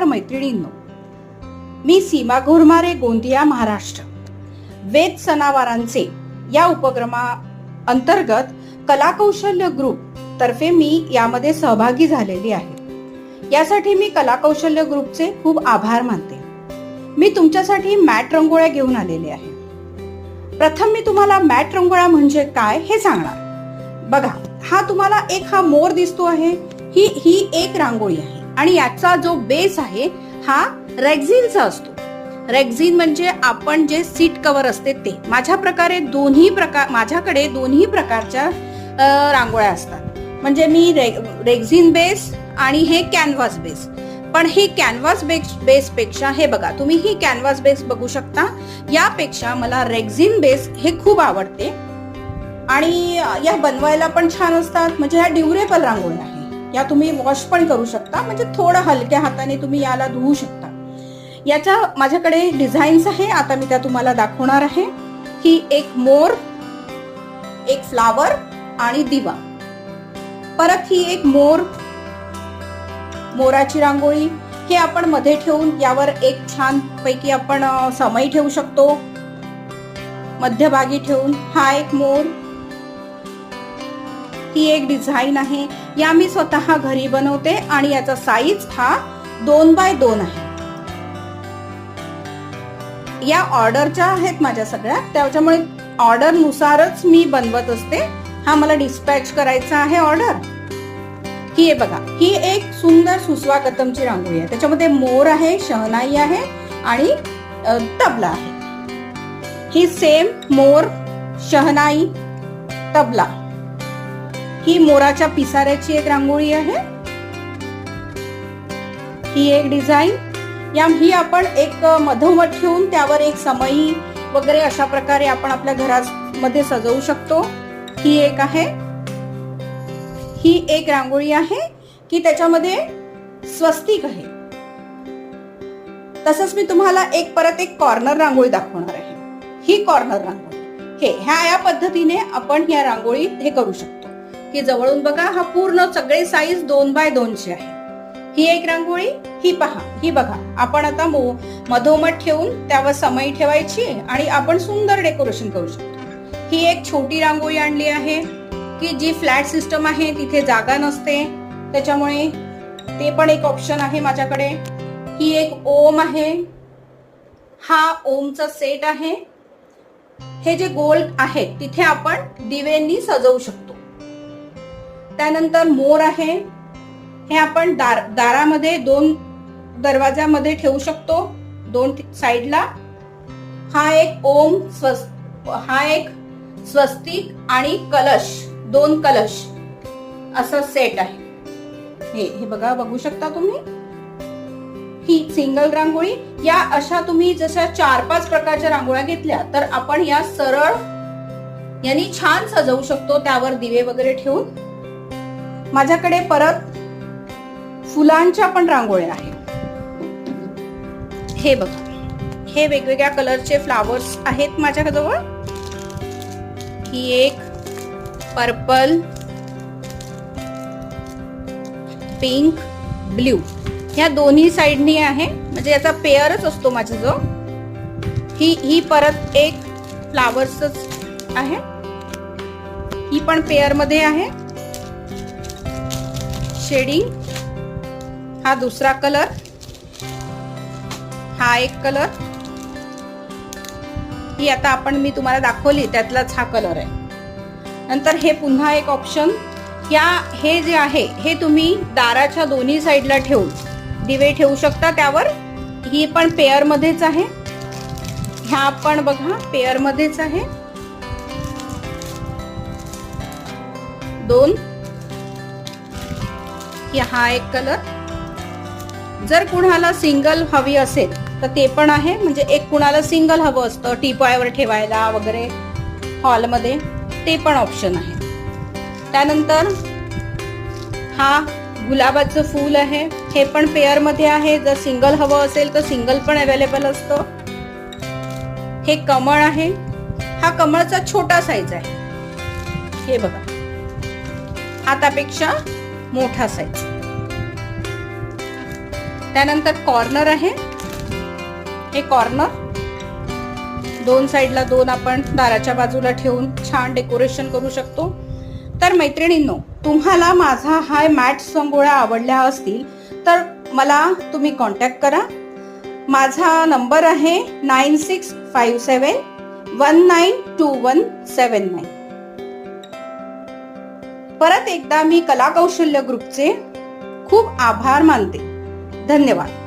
नमस्कार मैत्रिणींनो. मी सीमा घोरमारे गोंदिया महाराष्ट्र. वेद सणावारांचे या उपक्रमा अंतर्गत कलाकौशल्य ग्रुप तर्फे मी यामध्ये सहभागी झालेली आहे. यासाठी मी कलाकौशल्य ग्रुपचे खूप आभार मानते. मी तुमच्यासाठी मॅट रंगोळ्या घेऊन आलेले आहे. प्रथम मी तुम्हाला मॅट रंगोळ्या म्हणजे काय हे सांगणार. बघा हा तुम्हाला एक हा मोर दिसतो आहे. ही ही एक रांगोळी आहे. आणि याचा जो बेस आहे हा रेक्झिनचा असतो. रेक्झिन म्हणजे आपण जे सीट कवर असते ते. माझ्या प्रकारे दोन्ही प्रकार माझ्याकडे दोन्ही प्रकारच्या रांगोळ्या असतात. म्हणजे मी रे रेक्झिन बेस आणि हे कॅनव्हास बेस पण हे कॅनव्हास बेस बेसपेक्षा हे बघा तुम्ही ही कॅनव्हास बेस बघू शकता. यापेक्षा मला रेक्झिन बेस हे खूप आवडते. आणि या बनवायला पण छान असतात. म्हणजे ह्या ड्युरेबल रांगोळ्या आहेत. या तुम्ही वॉश पण करू शकता. म्हणजे थोडं हलक्या हाताने तुम्ही याला धुवू शकता. याच्या माझ्याकडे डिझाईन्स आहे. आता मी त्या तुम्हाला दाखवणार आहे. ही एक मोर एक फ्लावर आणि दिवा. परत ही एक मोर मोराची रांगोळी. हे आपण मध्ये ठेवून यावर एक छान पैकी आपण समय समई ठेवू शकतो. मध्यभागी ठेवून हा एक मोर. ही एक डिझाईन आहे. या मी स्वतः घरी बनवते आणि याचा साईज हा दोन बाय दोन आहे. या ऑर्डरच्या आहेत माझ्या सगळ्या. त्याच्यामुळे ऑर्डर नुसारच मी बनवत असते. हा मला डिस्पॅच करायचा आहे ऑर्डर ही आहे बघा ही एक सुंदर सुसवा कतमची रांगोळी आहे. त्याच्यामध्ये मोर आहे शहनाई आहे आणि तबला आहे. ही सेम मोर शहनाई तबला. ही मोराच्या पिसाऱ्याची एक रांगोळी आहे. ही एक डिझाईन. या ही आपण एक मधोमध ठेवून त्यावर एक समई वगैरे अशा प्रकारे आपण आपल्या घरामध्ये सजवू शकतो. ही एक आहे. ही एक रांगोळी आहे की त्याच्यामध्ये स्वस्तिक आहे. तसंच मी तुम्हाला एक परत एक कॉर्नर रांगोळी दाखवणार आहे. ही कॉर्नर रांगोळी. हे ह्या या पद्धतीने आपण ह्या रांगोळी हे करू शकतो. की जवळून बघा हा पूर्ण सगळे साईज दोन बाय दोनशे आहे. ही एक रांगोळी ही पहा ही बघा. आपण आता मो- मधोमध ठेवून त्यावर समई ठेवायची आणि आपण सुंदर डेकोरेशन करू शकतो. ही एक छोटी रांगोळी आणली आहे की जी फ्लॅट सिस्टम आहे तिथे जागा नसते. त्याच्यामुळे ते पण एक ऑप्शन आहे माझ्याकडे. ही एक ओम आहे. हा ओमचा सेट आहे. हे जे गोल आहे तिथे आपण दिव्यांनी सजवू शकतो. त्यानंतर मोर आहे. हे आपण दार दारामध्ये दोन दरवाजामध्ये ठेवू शकतो. दोन साईडला. हा एक ओम स्वस् हा एक स्वस्तिक आणि कलश दोन कलश. असं सेट आहे. हे हे बघा बघू शकता तुम्ही? ही सिंगल रांगोळी. या अशा तुम्ही जशा चार पाच प्रकारच्या रांगोळ्या घेतल्या तर आपण या सरळ यांनी छान सजवू शकतो. त्यावर दिवे वगैरे ठेवून. माझ्याकडे परत फुलांच्या पण रांगोळ्या आहेत. हे बघा. हे वेगवेगळ्या कलरचे फ्लावर्स आहेत माझ्याजवळ. ही एक पर्पल पिंक ब्ल्यू. ह्या दोन्ही साईडनी आहे. म्हणजे याचा पेअरच असतो माझ्याजवळ. ही ही परत एक फ्लावर्सच आहे. ही पण पेअरमध्ये आहे. शेडिंग हा दुसरा कलर हा एक कलर ही आता आपण मी तुम्हाला दाखवली त्यातलाच हा कलर आहे. नंतर हे पुन्हा एक ऑप्शन या हे जे आहे हे तुम्ही दाराच्या दोन्ही साईडला ठेवून दिवे ठेवू शकता त्यावर. ही पण पेअरमध्येच आहे. ह्या पण बघा पेअरमध्येच आहे. दोन. की हा एक कलर जर कुणाला सिंगल हवी असेल तर ते पण आहे. म्हणजे एक कुणाला सिंगल हवं असतं टीपॉयवर ठेवायला वगैरे हॉलमध्ये ते पण ऑप्शन आहे. त्यानंतर हा गुलाबाचं फूल आहे. हे पण पेअरमध्ये आहे. जर सिंगल हवं असेल तर सिंगल पण अवेलेबल असतं. हे कमळ आहे. हा कमळचा छोटा साईज आहे. हे बघा. हातापेक्षा मोठा साईज त्यानंतर कॉर्नर आहे. हे कॉर्नर दोन साईडला दोन आपण दाराच्या बाजूला ठेवून छान डेकोरेशन करू शकतो. तर मैत्रिणींनो तुम्हाला माझा हा मॅट संगोळ्या आवडल्या असतील तर मला तुम्ही कॉन्टॅक्ट करा. माझा नंबर आहे nine six five seven one nine two one seven nine परत एकदा मी कला कौशल्य ग्रुपचे खूप आभार मानते. धन्यवाद.